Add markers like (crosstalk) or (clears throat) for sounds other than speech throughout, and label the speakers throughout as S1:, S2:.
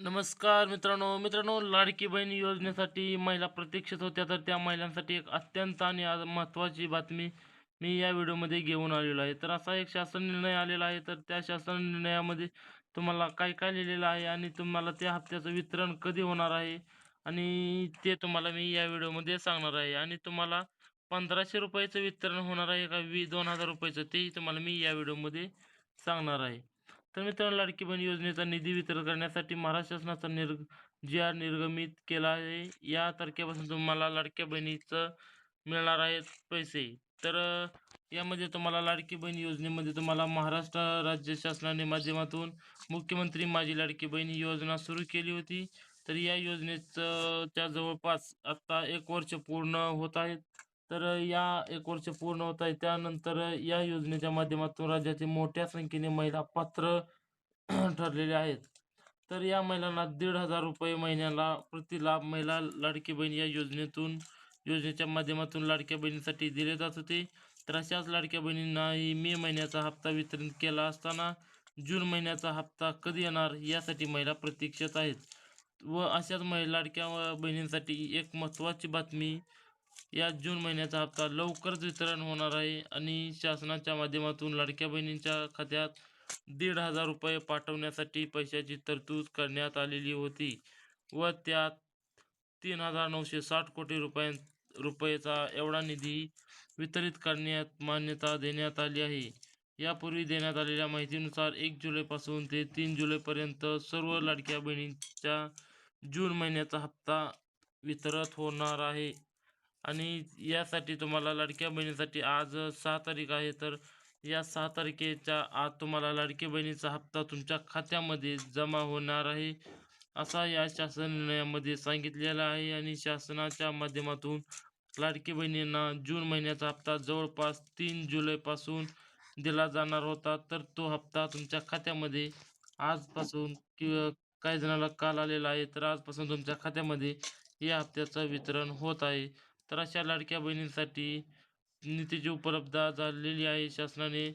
S1: नमस्कार मित्रांनो मित्रांनो लाडकी बहीण योजनेसाठी महिला प्रतीक्षित होत्या तर त्या महिलांसाठी एक अत्यंत आणि आज महत्त्वाची बातमी मी या व्हिडिओमध्ये घेऊन आलेलो आहे. तर असा एक शासन निर्णय आलेला आहे तर त्या शासन निर्णयामध्ये तुम्हाला काय काय लिहिलेलं आहे आणि तुम्हाला त्या हप्त्याचं वितरण कधी होणार आहे आणि ते तुम्हाला मी या व्हिडिओमध्ये सांगणार आहे. आणि तुम्हाला पंधराशे रुपयाचं वितरण होणार आहे का वी दोन हजार रुपयाचं तेही तुम्हाला मी या व्हिडिओमध्ये सांगणार आहे. तर मित्रांनो लाडकी बहीण योजनेचा निधी वितरण करण्यासाठी महाराष्ट्र शासनाचा निर्ग जी आर निर्गमित केला आहे. या तारखेपासून तुम्हाला लाडक्या बहिणीचं मिळणार आहेत पैसे. तर यामध्ये तुम्हाला लाडकी बहीण योजनेमध्ये तुम्हाला महाराष्ट्र राज्य शासनाने माध्यमातून मुख्यमंत्री माझी लाडकी बहीण योजना सुरू केली होती. तर या योजनेचं त्या जवळपास आत्ता एक वर्ष पूर्ण होत आहेत. तर या एक वर्ष पूर्ण होत आहे. त्यानंतर या योजनेच्या माध्यमातून राज्यातील मोठ्या संख्येने महिला पात्र (clears throat) ठरलेल्या आहेत. तर या महिलांना दीड हजार रुपये महिन्याला प्रतिलाभ महिला लाडकी बहीण या योजनेतून योजनेच्या माध्यमातून लाडक्या बहिणीसाठी दिले जात होते. तर अशाच लाडक्या बहिणींनाही मे महिन्याचा हप्ता वितरण केला असताना जून महिन्याचा हप्ता कधी येणार यासाठी महिला प्रतीक्षेत आहेत. व अशाच महिला लाडक्या बहिणींसाठी एक महत्त्वाची बातमी या जून महिन्याचा हप्ता लवकरच वितरण होणार आहे आणि शासनाच्या माध्यमातून लाडक्या बहिणींच्या खात्यात दीड हजार रुपये पाठवण्यासाठी पैशाची तरतूद करण्यात आलेली होती व त्यात तीन हजार नऊशे साठ कोटी रुपयां रुपयेचा एवढा निधी वितरित करण्यात मान्यता देण्यात आली आहे. यापूर्वी देण्यात आलेल्या माहितीनुसार एक जुलैपासून ते तीन जुलैपर्यंत सर्व लाडक्या बहिणींच्या जून महिन्याचा हप्ता वितरित होणार आहे. आणि यासाठी तुम्हाला लाडक्या बहिणीसाठी आज सहा तारीख आहे तर या सहा तारखेच्या आज तुम्हाला लाडकी बहिणीचा हप्ता तुमच्या खात्यामध्ये जमा होणार आहे असा या शासन निर्णयामध्ये सांगितलेला आहे. आणि शासनाच्या माध्यमातून लाडकी बहिणींना जून महिन्याचा हप्ता जवळपास तीन जुलैपासून दिला जाणार होता तर तो हप्ता तुमच्या खात्यामध्ये आजपासून किंवा काही जणांना काल आलेला आहे तर आजपासून तुमच्या खात्यामध्ये या हप्त्याचं वितरण होत आहे. तर अशा लाडक्या बहिणींसाठी निधीची उपलब्धता झालेली आहे शासनाने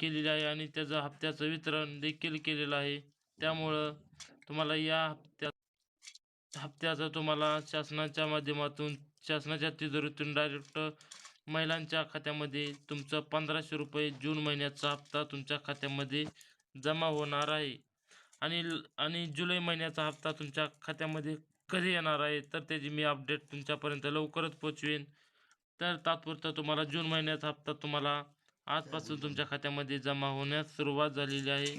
S1: केलेली आहे आणि त्याचं हप्त्याचं वितरण देखील केलेलं आहे. त्यामुळं तुम्हाला या हप्त्या हप्त्याचं तुम्हाला शासनाच्या माध्यमातून शासनाच्या तिजोरीतून डायरेक्ट महिलांच्या खात्यामध्ये तुमचं पंधराशे रुपये जून महिन्याचा हप्ता तुमच्या खात्यामध्ये जमा होणार आहे. आणि आणि जुलै महिन्याचा हप्ता तुमच्या खात्यामध्ये कधी येणार आहे तर त्याची मी अपडेट तुमच्यापर्यंत लवकरच पोचवेन. तर तात्पुरता तुम्हाला जून महिन्याचा हप्ता तुम्हाला आजपासून तुमच्या खात्यामध्ये जमा होण्यास सुरुवात झालेली आहे.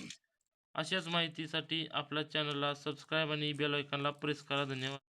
S1: अशाच माहितीसाठी आपल्या चॅनलला सबस्क्राईब आणि बेल आयकॉनला प्रेस करा. धन्यवाद.